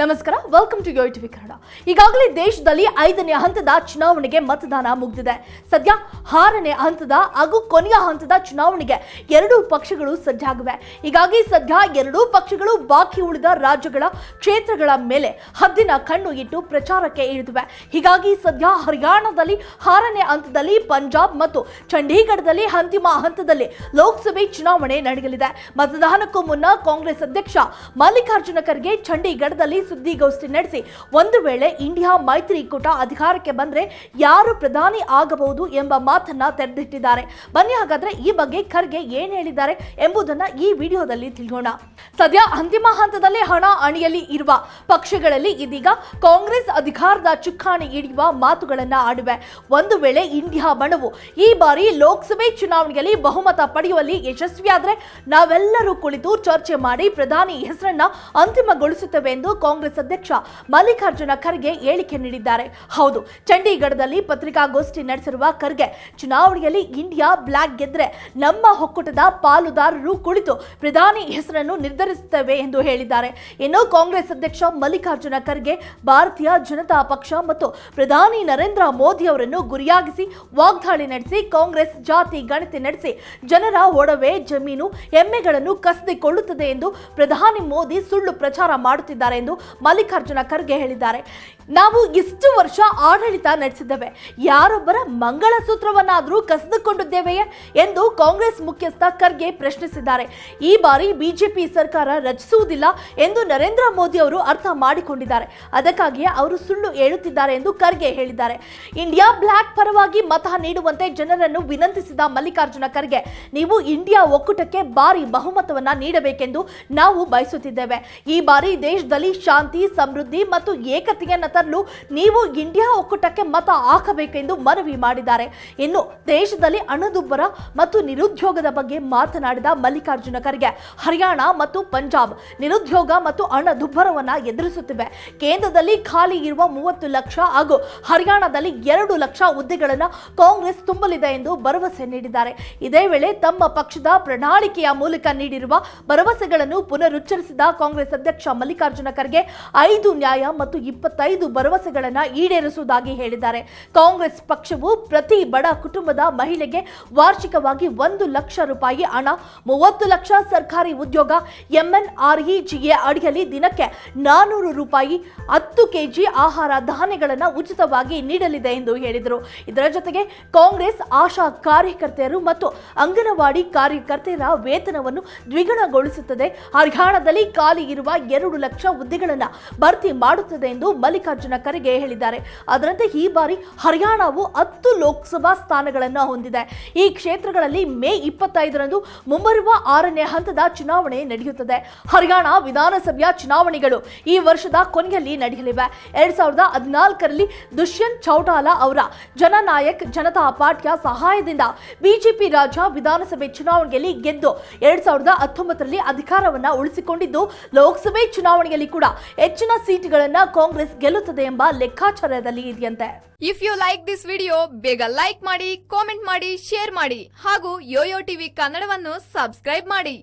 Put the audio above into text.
ನಮಸ್ಕಾರ welcome to yo TV Kannada ಈಗಾಗಲೇ ದೇಶದಲ್ಲಿ ಐದನೇ ಹಂತದ ಚುನಾವಣೆಗೆ ಮತದಾನ ಮುಗಿದಿದೆ. ಸದ್ಯ ಆರನೇ ಹಂತದ ಹಾಗೂ ಕೊನೆಯ ಹಂತದ ಚುನಾವಣೆಗೆ ಎರಡೂ ಪಕ್ಷಗಳು ಸಜ್ಜಾಗಿವೆ. ಹೀಗಾಗಿ ಸದ್ಯ ಎರಡೂ ಪಕ್ಷಗಳು ಬಾಕಿ ಉಳಿದ ರಾಜ್ಯಗಳ ಕ್ಷೇತ್ರಗಳ ಮೇಲೆ ಹದ್ದಿನ ಕಣ್ಣು ಇಟ್ಟು ಪ್ರಚಾರಕ್ಕೆ ಇಳಿದಿವೆ. ಹೀಗಾಗಿ ಸದ್ಯ ಹರಿಯಾಣದಲ್ಲಿ ಆರನೇ ಹಂತದಲ್ಲಿ ಪಂಜಾಬ್ ಮತ್ತು ಚಂಡೀಗಢದಲ್ಲಿ ಅಂತಿಮ ಹಂತದಲ್ಲಿ ಲೋಕಸಭೆ ಚುನಾವಣೆ ನಡೆಯಲಿದೆ. ಮತದಾನಕ್ಕೂ ಮುನ್ನ ಕಾಂಗ್ರೆಸ್ ಅಧ್ಯಕ್ಷ ಮಲ್ಲಿಕಾರ್ಜುನ ಖರ್ಗೆ ಚಂಡೀಗಢದಲ್ಲಿ ಸುದ್ದಿಗೋಷ್ಠಿ ನಡೆಸಿ. ಒಂದು ವೇಳೆ ಇಂಡಿಯಾ ಮೈತ್ರಿಕೂಟ ಅಧಿಕಾರಕ್ಕೆ ಬಂದ್ರೆ ಯಾರು ಪ್ರಧಾನಿ ಆಗಬಹುದು ಎಂಬ ಮಾತನ್ನ ತೆರೆದಿಟ್ಟಿದ್ದಾರೆ. ಬನ್ನಿ ಹಾಗಾದ್ರೆ ಈ ಬಗ್ಗೆ ಖರ್ಗೆ ಏನ್ ಹೇಳಿದ್ದಾರೆ ಎಂಬುದನ್ನ ಈ ವಿಡಿಯೋದಲ್ಲಿ ತಿಳಿಯೋಣ. ಸದ್ಯ ಅಂತಿಮ ಹಂತದಲ್ಲಿ ಹಣ ಅಣಿಯಲ್ಲಿ ಇರುವ ಪಕ್ಷಗಳಲ್ಲಿ ಇದೀಗ ಕಾಂಗ್ರೆಸ್ ಅಧಿಕಾರದ ಚುಕ್ಕಾಣಿ ಹಿಡಿಯುವ ಮಾತುಗಳನ್ನ ಆಡಿವೆ. ಒಂದು ವೇಳೆ ಇಂಡಿಯಾ ಬಣವು ಈ ಬಾರಿ ಲೋಕಸಭೆ ಚುನಾವಣೆಯಲ್ಲಿ ಬಹುಮತ ಪಡೆಯುವಲ್ಲಿ ಯಶಸ್ವಿಯಾದ್ರೆ ನಾವೆಲ್ಲರೂ ಕುಳಿತು ಚರ್ಚೆ ಮಾಡಿ ಪ್ರಧಾನಿ ಹೆಸರನ್ನ ಅಂತಿಮಗೊಳಿಸುತ್ತೇವೆ ಎಂದು ಕಾಂಗ್ರೆಸ್ ಅಧ್ಯಕ್ಷ ಮಲ್ಲಿಕಾರ್ಜುನ ಖರ್ಗೆ ಹೇಳಿಕೆ ನೀಡಿದ್ದಾರೆ. ಹೌದು, ಚಂಡೀಗಢದಲ್ಲಿ ಪತ್ರಿಕಾಗೋಷ್ಠಿ ನಡೆಸಿರುವ ಖರ್ಗೆ ಚುನಾವಣೆಯಲ್ಲಿ ಇಂಡಿಯಾ ಬ್ಲಾಕ್ ಗೆದ್ರೆ ನಮ್ಮ ಒಕ್ಕೂಟದ ಪಾಲುದಾರರು ಕುಳಿತು ಪ್ರಧಾನಿ ಹೆಸರನ್ನು ನಿರ್ಧರಿಸುತ್ತೇವೆ ಎಂದು ಹೇಳಿದ್ದಾರೆ. ಇನ್ನು ಕಾಂಗ್ರೆಸ್ ಅಧ್ಯಕ್ಷ ಮಲ್ಲಿಕಾರ್ಜುನ ಖರ್ಗೆ ಭಾರತೀಯ ಜನತಾ ಪಕ್ಷ ಮತ್ತು ಪ್ರಧಾನಿ ನರೇಂದ್ರ ಮೋದಿ ಅವರನ್ನು ಗುರಿಯಾಗಿಸಿ ವಾಗ್ದಾಳಿ ನಡೆಸಿ, ಕಾಂಗ್ರೆಸ್ ಜಾತಿ ಗಣತಿ ನಡೆಸಿ, ಜನರ ಒಡವೆ, ಜಮೀನು ಎಮ್ಮೆಗಳನ್ನು ಕಸಿದುಕೊಳ್ಳುತ್ತದೆ ಎಂದು ಪ್ರಧಾನಿ ಮೋದಿ ಸುಳ್ಳು ಪ್ರಚಾರ ಮಾಡುತ್ತಿದ್ದಾರೆ ಎಂದು ಮಲ್ಲಿಕಾರ್ಜುನ ಖರ್ಗೆ ಹೇಳಿದ್ದಾರೆ. ನಾವು ಇಷ್ಟು ವರ್ಷ ಆಡಳಿತ ನಡೆಸಿದ್ದೇವೆ. ಯಾರೊಬ್ಬರ ಮಂಗಳಸೂತ್ರವನ್ನಾದರೂ ಕಸಿದುಕೊಂಡಿದ್ದೇವೆಯೇ ಎಂದು ಕಾಂಗ್ರೆಸ್ ಮುಖ್ಯಸ್ಥ ಖರ್ಗೆ ಪ್ರಶ್ನಿಸಿದ್ದಾರೆ. ಈ ಬಾರಿ ಬಿಜೆಪಿ ಸರ್ಕಾರ ರಚಿಸುವುದಿಲ್ಲ ಎಂದು ನರೇಂದ್ರ ಮೋದಿ ಅವರು ಅರ್ಥ ಮಾಡಿಕೊಂಡಿದ್ದಾರೆ. ಅದಕ್ಕಾಗಿಯೇ ಅವರು ಸುಳ್ಳು ಹೇಳುತ್ತಿದ್ದಾರೆ ಎಂದು ಖರ್ಗೆ ಹೇಳಿದ್ದಾರೆ. ಇಂಡಿಯಾ ಬ್ಲಾಕ್ ಪರವಾಗಿ ಮತ ನೀಡುವಂತೆ ಜನರನ್ನು ವಿನಂತಿಸಿದ ಮಲ್ಲಿಕಾರ್ಜುನ ಖರ್ಗೆ, ನೀವು ಇಂಡಿಯಾ ಒಕ್ಕೂಟಕ್ಕೆ ಭಾರಿ ಬಹುಮತವನ್ನ ನೀಡಬೇಕೆಂದು ನಾವು ಬಯಸುತ್ತಿದ್ದೇವೆ. ಈ ಬಾರಿ ದೇಶದಲ್ಲಿ ಶಾಂತಿ, ಸಮೃದ್ಧಿ ಮತ್ತು ಏಕತೆಯನ್ನು ತರಲು ನೀವು ಇಂಡಿಯಾ ಒಕ್ಕೂಟಕ್ಕೆ ಮತ ಹಾಕಬೇಕೆಂದು ಮನವಿ ಮಾಡಿದ್ದಾರೆ. ಇನ್ನು ದೇಶದಲ್ಲಿ ಹಣದುಬ್ಬರ ಮತ್ತು ನಿರುದ್ಯೋಗದ ಬಗ್ಗೆ ಮಾತನಾಡಿದ ಮಲ್ಲಿಕಾರ್ಜುನ ಖರ್ಗೆ, ಹರಿಯಾಣ ಮತ್ತು ಪಂಜಾಬ್ ನಿರುದ್ಯೋಗ ಮತ್ತು ಹಣದುಬ್ಬರವನ್ನ ಎದುರಿಸುತ್ತಿವೆ. ಕೇಂದ್ರದಲ್ಲಿ ಖಾಲಿ ಇರುವ ಮೂವತ್ತು ಲಕ್ಷ ಹಾಗೂ ಹರಿಯಾಣದಲ್ಲಿ ಎರಡು ಲಕ್ಷ ಹುದ್ದೆಗಳನ್ನು ಕಾಂಗ್ರೆಸ್ ತುಂಬಲಿದೆ ಎಂದು ಭರವಸೆ ನೀಡಿದ್ದಾರೆ. ಇದೇ ವೇಳೆ ತಮ್ಮ ಪಕ್ಷದ ಪ್ರಣಾಳಿಕೆಯ ಮೂಲಕ ನೀಡಿರುವ ಭರವಸೆಗಳನ್ನು ಪುನರುಚ್ಚರಿಸಿದ ಕಾಂಗ್ರೆಸ್ ಅಧ್ಯಕ್ಷ ಮಲ್ಲಿಕಾರ್ಜುನ ಖರ್ಗೆ ಐದು ನ್ಯಾಯ ಮತ್ತು ಇಪ್ಪತ್ತೈದು ಭರವಸೆಗಳನ್ನು ಈಡೇರಿಸುವುದಾಗಿ ಹೇಳಿದ್ದಾರೆ. ಕಾಂಗ್ರೆಸ್ ಪಕ್ಷವು ಪ್ರತಿ ಬಡ ಕುಟುಂಬದ ಮಹಿಳೆಗೆ ವಾರ್ಷಿಕವಾಗಿ ಒಂದು ಲಕ್ಷ ರೂಪಾಯಿ ಹಣ, ಮೂವತ್ತು ಲಕ್ಷ ಸರ್ಕಾರಿ ಉದ್ಯೋಗ ಎಂಎನ್ಆರ್ಇಜಿಎ ಅಡಿಯಲ್ಲಿ ದಿನಕ್ಕೆ ನಾನೂರು ರೂಪಾಯಿ ಹತ್ತು ಕೆಜಿ ಆಹಾರ ಧಾನ್ಯಗಳನ್ನು ಉಚಿತವಾಗಿ ನೀಡಲಿದೆ ಎಂದು ಹೇಳಿದರು. ಇದರ ಜೊತೆಗೆ ಕಾಂಗ್ರೆಸ್ ಆಶಾ ಕಾರ್ಯಕರ್ತೆಯರು ಮತ್ತು ಅಂಗನವಾಡಿ ಕಾರ್ಯಕರ್ತೆಯರ ವೇತನವನ್ನು ದ್ವಿಗುಣಗೊಳಿಸುತ್ತದೆ. ಹರಿಯಾಣದಲ್ಲಿ ಖಾಲಿ ಇರುವ ಎರಡು ಲಕ್ಷ ಹುದ್ದೆಗಳನ್ನು ಭರ್ತಿ ಮಾಡುತ್ತದೆ ಎಂದು ಮಲ್ಲಿಕಾರ್ಜುನ ಖರ್ಗೆ ಹೇಳಿದ್ದಾರೆ. ಅದರಂತೆ ಈ ಬಾರಿ ಹರಿಯಾಣವು ಹತ್ತು ಲೋಕಸಭಾ ಸ್ಥಾನಗಳನ್ನು ಹೊಂದಿದೆ. ಈ ಕ್ಷೇತ್ರಗಳಲ್ಲಿ ಮೇ ಇಪ್ಪತ್ತೈದರಂದು ಮುಂಬರುವ ಆರನೇ ಹಂತದ ಚುನಾವಣೆ ನಡೆಯುತ್ತದೆ. ಹರಿಯಾಣ ವಿಧಾನಸಭೆಯ ಚುನಾವಣೆಗಳು ಈ ವರ್ಷದ ಕೊನೆಯಲ್ಲಿ ನಡೆಯಲಿವೆ. ಎರಡ್ ಸಾವಿರದ ಹದಿನಾಲ್ಕರಲ್ಲಿ ದುಷ್ಯಂತ್ ಚೌಟಾಲಾ ಅವರ ಜನನಾಯಕ್ ಜನತಾ ಪಾರ್ಟಿಯ ಸಹಾಯದಿಂದ ಬಿಜೆಪಿ ರಾಜ್ಯ ವಿಧಾನಸಭೆ ಚುನಾವಣೆಯಲ್ಲಿ ಗೆದ್ದು ಎರಡ್ ಸಾವಿರದ ಹತ್ತೊಂಬತ್ತರಲ್ಲಿ ಅಧಿಕಾರವನ್ನು ಉಳಿಸಿಕೊಂಡಿದ್ದು, ಲೋಕಸಭೆ ಚುನಾವಣೆಯಲ್ಲಿ ಕೂಡ ಹೆಚ್ಚಿನ ಸೀಟುಗಳನ್ನು ಕಾಂಗ್ರೆಸ್ ಗೆಲ್ಲುತ್ತದೆ ಎಂಬ ಲೆಕ್ಕಾಚಾರದಲ್ಲಿ ಇದೆಯಂತೆ. If you like this video ಬೇಗ ಲೈಕ್ ಮಾಡಿ ಕಾಮೆಂಟ್ ಮಾಡಿ ಶೇರ್ ಮಾಡಿ ಹಾಗೂ ಯೋಯೋ ಟಿವಿ ಕನ್ನಡವನ್ನು ಸಬ್ಸ್ಕ್ರೈಬ್ ಮಾಡಿ.